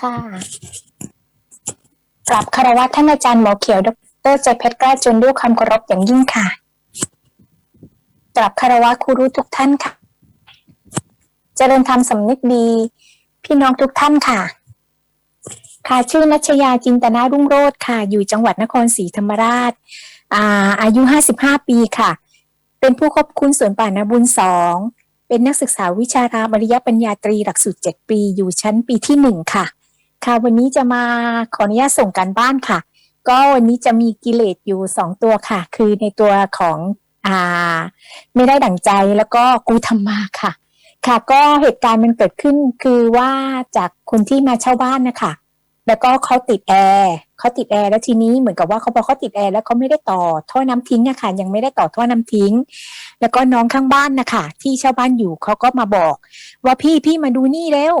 ค่ะกราบคารวะท่านอาจารย์หมอเขียวดรใจเพชรกล้าจนด้วยความเคารพอย่างยิ่งค่ะกราบคารวะครูรู้ทุกท่านค่ะ เจริญธรรมสำนึกดี พี่น้องทุกท่านค่ะ ค่ะชื่อนัชยาจินตนารุ่งโรจน์ค่ะ อยู่จังหวัดนครศรีธรรมราชอ่าอายุ 55 ปีค่ะ เป็นผู้ควบคุมสวนป่านาบุญสองเป็นนักศึกษาวิชารามริยปัญญาตรีหลักสูตร 7 ปี อยู่ชั้นปีที่ 1 ค่ะ ค่ะวันนี้จะมาขออนุญาตส่งการบ้านค่ะ ก็วันนี้จะมีกิเลสอยู่2ตัวค่ะ คือในตัวของอ่าไม่ได้ดั่งใจแล้วก็กูทำมาค่ะ ค่ะ ก็เหตุการณ์มันเกิดขึ้นคือว่าจากคนที่มาเช่าบ้านนะคะแล้วก็เขาติดแอร์เขาติดแอร์แล้วทีนี้เหมือนกับว่าเขาบอเขาติดแอร์แล้วเขาไม่ได้ต่อท่อน้ำทิ้งอะค่ะยังไม่ได้ต่อท่อน้ำทิ้ง แล้วก็น้องข้างบ้านนะคะที่เช่าบ้านอยู่เขาก็มาบอก ว่าพี่พี่มาดูนี่เร็ว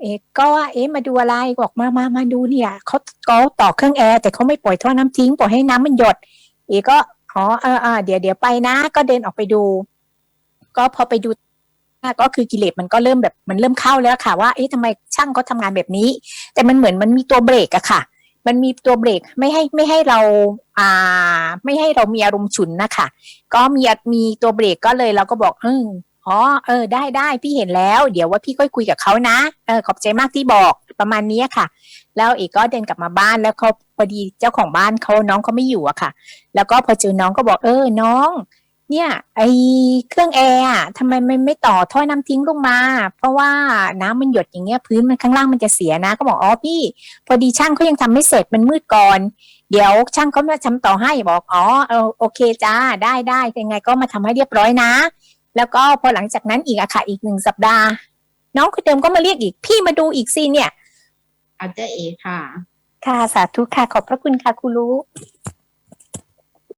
เอ๊ก็ว่าเอ๊ะมาดูอะไรบอกมามามาดูเนี่ยเขาเขาต่อเครื่องแอร์แต่เขาไม่ปล่อยท่อน้ำทิ้งปล่อยให้น้ำมันหยด เอ๊ก็อ๋อเออเออเดี๋ยวเดี๋ยวไปนะ ก็เดินออกไปดู ก็พอไปดูก็คือกิเลสมันก็เริ่มแบบมันเริ่มเข้าแล้วค่ะ ว่าเอ๊ะทำไมช่างเขาทำงานแบบนี้ แต่มันเหมือนมันมีตัวเบรกอะค่ะ มันมีตัวเบรกไม่ให้ไม่ให้เราอ่า ไม่ให้เรามีอารมณ์ฉุนนะคะก็มีมีตัวเบรกก็เลยเราก็บอกเออ อ๋อเออได้ได้พี่เห็นแล้ว เดี๋ยวว่าพี่ค่อยคุยกับเขานะเออขอบใจมากที่บอกประมาณนี้ค่ะ แล้วเอกก็เดินกลับมาบ้านแล้วเขาพอดีเจ้าของบ้านเขาน้องเขาไม่อยู่อะค่ะ แล้วก็พอเจอน้องก็บอกเออน้อง เนี่ย ไอเครื่องแอร์อะทำไมมันไม่ต่อท่อน้ำทิ้งลงมา เพราะว่าน้ำมันหยดอย่างเงี้ยพื้นมันข้างล่างมันจะเสียนะ ก็บอกอ๋อพี่ พอดีช่างเขายังทำไม่เสร็จมันมืดก่อนเดี๋ยวช่างเขามาทำต่อให้บอกอ๋อเออโอเคจ้าได้ได้ยังไงก็มาทำให้เรียบร้อยนะ แล้วก็พอหลังจากนั้นอีกอะค่ะอีกหนึ่งสัปดาห์ น้องคนเดิมก็มาเรียกอีกพี่มาดูอีกสิเนี่ยอาจจะเอค่ะ ค่ะสาธุค่ะขอบพระคุณค่ะครูรู้